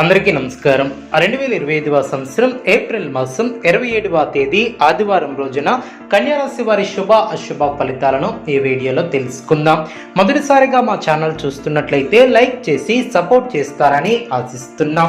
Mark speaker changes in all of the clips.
Speaker 1: అందరికీ నమస్కారం. రెండు వేల ఇరవై ఐదవ సంవత్సరం ఏప్రిల్ మాసం ఇరవై ఏడవ తేదీ ఆదివారం రోజున కన్యారాశి వారి శుభ అశుభ ఫలితాలను ఈ వీడియోలో తెలుసుకుందాం. మొదటిసారిగా మా ఛానల్ చూస్తున్నట్లయితే లైక్ చేసి సపోర్ట్ చేస్తారని ఆశిస్తున్నాం.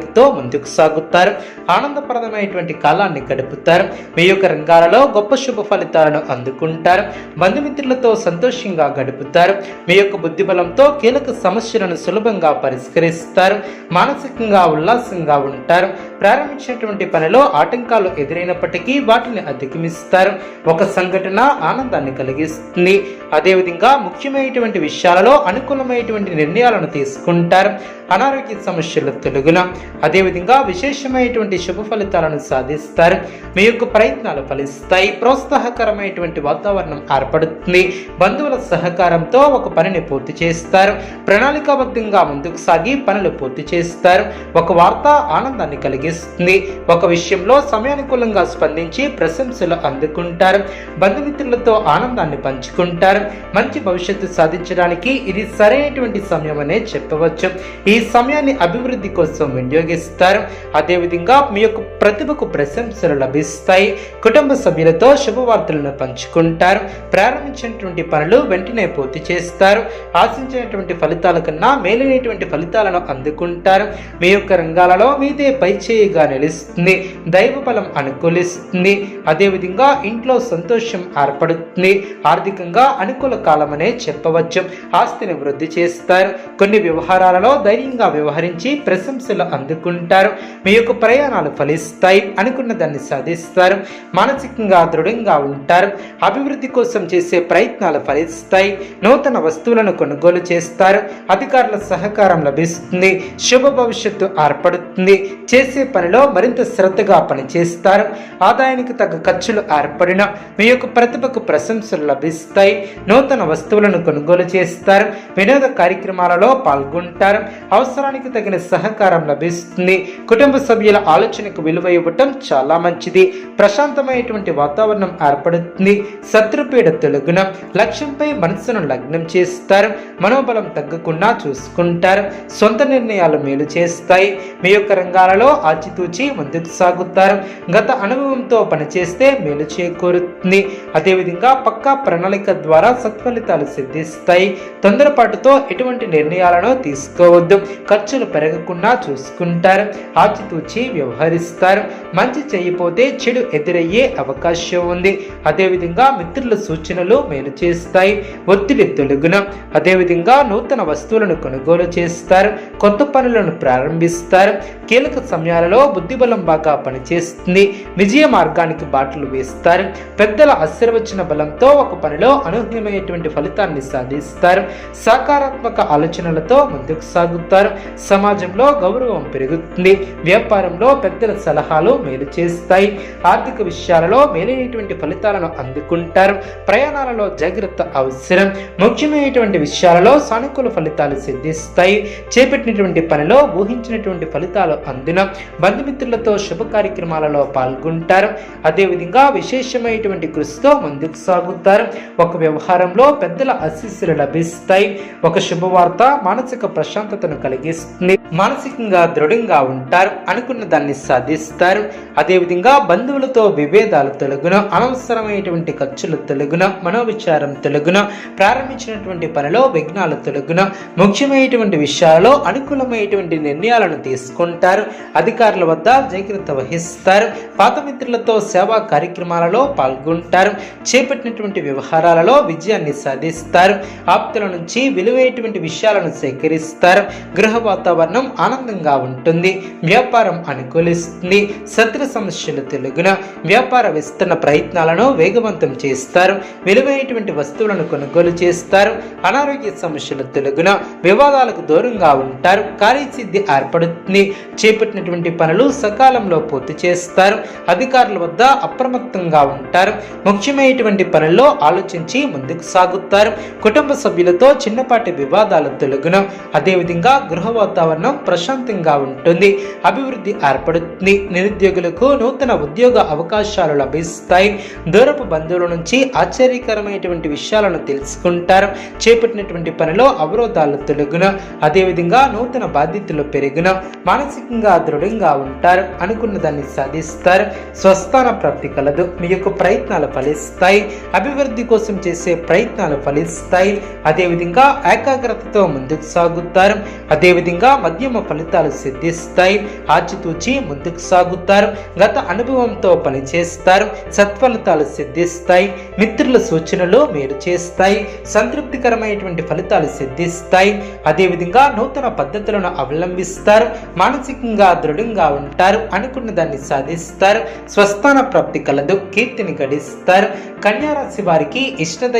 Speaker 1: ప్రణాళికతో ముందుకు సాగుతారు. ఆనందప్రదమైనటువంటి కాలాన్ని గడుపుతారు. మీ యొక్క రంగాలలో గొప్ప శుభ ఫలితాలను అందుకుంటారు. బంధుమిత్రులతో సంతోషంగా గడుపుతారు. మీ యొక్క బుద్ధిబలంతో కీలక సమస్యలను సులభంగా పరిష్కరిస్తారు. మానసికంగా ఉల్లాసంగా ఉంటారు. ప్రారంభించినటువంటి పనిలో ఆటంకాలు ఎదురైనప్పటికీ వాటిని అధిగమిస్తారు. ఒక సంఘటన ఆనందాన్ని కలిగిస్తుంది. అదేవిధంగా ముఖ్యమైనటువంటి విషయాలలో అనుకూలమైనటువంటి నిర్ణయాలను తీసుకుంటారు. అనారోగ్య సమస్యలు తొలగున అదేవిధంగా విశేషమైనటువంటి శుభ ఫలితాలను సాధిస్తారు. మీ యొక్క ప్రయత్నాలు ఫలిస్తాయి. ప్రోత్సాహకరమైనటువంటి వాతావరణం ఏర్పడుతుంది. బంధువుల సహకారంతో ఒక పనిని పూర్తి చేస్తారు. ప్రణాళికాబద్ధంగా ముందుకు సాగి పనులు పూర్తి చేస్తారు. ఒక వార్త ఆనందాన్ని కలిగిస్తుంది. ఒక విషయంలో సమయానుకూలంగా స్పందించి ప్రశంసలు అందుకుంటారు. బంధుమిత్రులతో ఆనందాన్ని పంచుకుంటారు. మంచి భవిష్యత్తు సాధించడానికి ఇది సరైనటువంటి సమయం అనే చెప్పవచ్చు. ఈ సమయాన్ని అభివృద్ధి కోసం వినియోగిస్తారు. అదేవిధంగా మీ యొక్క ప్రతిభకు ప్రశంసలు లభిస్తాయి. కుటుంబ సభ్యులతో శుభవార్తలను పంచుకుంటారు. ప్రారంభించినటువంటి పనులు వెంటనే పూర్తి చేస్తారు. ఆశించినటువంటి ఫలితాల కన్నా మేలైనటువంటి ఫలితాలను అందుకుంటారు. మీ యొక్క రంగాలలో మీదే పైచేయిగా నిలుస్తుంది. దైవ బలం అనుకూలిస్తుంది. అదేవిధంగా ఇంట్లో సంతోషం ఏర్పడుతుంది. ఆర్థికంగా అనుకూల కాలమనే చెప్పవచ్చు. ఆస్తిని వృద్ధి చేస్తారు. కొన్ని వ్యవహారాలలో ధైర్యంగా వ్యవహరించి ప్రశంసలు అందుకుంటారు. మీ యొక్క ప్రయాణాలు ఫలిస్తాయి అనుకున్న దాన్ని సాధిస్తారు. మానసికంగా దృఢంగా ఉంటారు. అభివృద్ధి కోసం చేసే ప్రయత్నాలు ఫలిస్తాయి. నూతన వస్తువులను కొనుగోలు చేస్తారు. అధికారుల సహకారం లభిస్తుంది. శుభ భవిష్యత్తు ఏర్పడుతుంది. చేసే పనిలో మరింత శ్రద్ధగా పనిచేస్తారు. ఆదాయానికి తగ్గ ఖర్చులు ఏర్పడిన మీ యొక్క ప్రతిభకు ప్రశంసలు లభిస్తాయి. నూతన వస్తువులను కొనుగోలు చేస్తారు. వినోద కార్యక్రమాలలో పాల్గొంటారు. అవసరానికి తగిన సహకారం లభిస్తుంది. కుటుంబ సభ్యుల ఆలోచనకు విలువ ఇవ్వటం చాలా మంచిది. ప్రశాంతమైనటువంటి వాతావరణం ఏర్పడుతుంది. శత్రుపీడ తొలగున లక్ష్యంపై మనసును లగ్నం చేస్తారు. మనోబలం తగ్గకుండా చూసుకుంటారు. సొంత నిర్ణయాలు మేలు చేస్తాయి. మీ యొక్క రంగాలలో ఆచితూచి ముందుకు సాగుతారు. గత అనుభవంతో పనిచేస్తే మేలు చేకూరుతుంది. అదేవిధంగా పక్కా ప్రణాళిక ద్వారా సత్ఫలితాలు సిద్ధిస్తాయి. తొందరపాటుతో ఎటువంటి నిర్ణయాలను తీసుకోవద్దు. ఖర్చులు పెరగకుండా చూసుకుంటారు. ఆచితూచి వ్యవహరిస్తారు. మంచి చేయపోతే చెడు ఎదురయ్యే అవకాశం ఉంది. అదేవిధంగా మిత్రుల సూచనలు మేలు చేస్తాయి. ఒత్తిడి తొలగున. అదేవిధంగా నూతన వస్తువులను కొనుగోలు చేస్తారు. కొత్త పనులను ప్రారంభిస్తారు. కీలక సమయాలలో బుద్ధిబలం బాగా పనిచేస్తుంది. విజయ మార్గానికి బాటలు వేస్తారు. పెద్దల ఆశీర్వచన బలంతో ఒక పనిలో అనూహ్యమైనటువంటి ఫలితాన్ని సాధిస్తారు. సకారాత్మక ఆలోచనలతో ముందుకు సాగుతారు. సమాజంలో గౌరవం పెరుగుతుంది. వ్యాపారంలో పెద్దల సలహాలు మేలు చేస్తాయి. ఆర్థిక విషయాలలో మేలైనటువంటి ఫలితాలను అందుకుంటారు. ప్రయాణాలలో జాగ్రత్త అవసరం. ముఖ్యమైనటువంటి విషయాలలో సానుకూల ఫలితాలు సిద్ధిస్తాయి. చేపట్టినటువంటి పనిలో ఊహించినటువంటి ఫలితాలు అందిన బంధుమిత్రులతో శుభ కార్యక్రమాలలో పాల్గొంటారు. అదేవిధంగా విశేషమైనటువంటి కృషితో ముందుకు సాగుతారు. ఒక వ్యవహారంలో పెద్దల ఆశీస్సులు లభిస్తాయి. ఒక శుభవార్త మానసిక ప్రశాంతతను కలిగిస్తుంది. మానసికంగా దృఢంగా ఉంటారు అనుకున్న దాన్ని సాధిస్తారు. అదేవిధంగా బంధువులతో విభేదాలు తొలగున అనవసరమైనటువంటి ఖర్చులు తొలగున మనోవిచారం తొలగున ప్రారంభించినటువంటి పనిలో విఘ్నాలు తొలగున ముఖ్యమైనటువంటి విషయాలలో అనుకూలమైనటువంటి నిర్ణయాలను తీసుకుంటారు. అధికారుల వద్ద జాగ్రత్త వహిస్తారు. పాత మిత్రులతో సేవా కార్యక్రమాలలో పాల్గొంటారు. చేపట్టినటువంటి వ్యవహారాలలో విజయాన్ని సాధిస్తారు. ఆప్తుల నుంచి విలువైనటువంటి విషయాలను సేకరిస్తారు. గృహ వాతావరణం ఆనందంగా ఉంటుంది. వ్యాపారం అనుకూలిస్తుంది. శత్రు సమస్యలు తెలుగున వ్యాపార విస్తరణ ప్రయత్నాలను వేగవంతం చేస్తారు. విలువైనటువంటి వస్తువులను కొనుగోలు చేస్తారు. అనారోగ్య సమస్యలు తెలుగున వివాదాలకు దూరంగా ఉంటారు. కార్యసిద్ధి ఏర్పడుతుంది. చేపట్టినటువంటి పనులు సకాలంలో పూర్తి చేస్తారు. అధికారుల వద్ద అప్రమత్తంగా ఉంటారు. ముఖ్యమైనటువంటి పనుల్లో ఆలోచించి ముందుకు సాగుతారు. కుటుంబ సభ్యులతో చిన్నపాటి వివాదాలు తొలగును. అదేవిధంగా గృహ వాతావరణం ప్రశాంతంగా ఉంటుంది. అభివృద్ధి ఏర్పడుతుంది. నిరుద్యోగులకు నూతన ఉద్యోగ అవకాశాలు లభిస్తాయి. దూరపు బంధువుల నుంచి ఆశ్చర్యకరమైనటువంటి విషయాలను తెలుసుకుంటారు. చేపట్టినటువంటి పనిలో అవరోధాలు తొలగున. అదేవిధంగా నూతన బాధ్యతలు పెరుగున. మానసికంగా దృఢంగా ఉంటారు. అనుకున్న దాన్ని సాధిస్తారు. స్వస్థాన ప్రాప్తి కలదు. మీ యొక్క ప్రయత్నాలు ఫలిస్తాయి. అభివృద్ధి కోసం చేసే ప్రయత్నాలు ఫలిస్తాయి. అదేవిధంగా ఏకాగ్రతతో ముందుకు సాగుతారు. అదేవిధంగా మధ్యమ ఫలితాలు సిద్ధిస్తాయి. ఆచితూచి ముందుకు సాగుతారు. గత అనుభవంతో పనిచేస్తారు. సత్ఫలితాలు సిద్ధిస్తాయి. మిత్రుల సూచనలు మేలు చేస్తాయి. సంతృప్తికరమైనటువంటి ఫలితాలు సిద్ధిస్తాయి. అదేవిధంగా నూతన పద్ధతులను అవలంబిస్తారు. మానసికంగా దృఢంగా ఉంటారు. అనుకున్న దాన్ని సాధిస్తారు. స్వస్థాన ప్రాప్తి కలదు. కీర్తిని గడిస్తారు. కన్యారాశి వారికి ఇష్టదైవ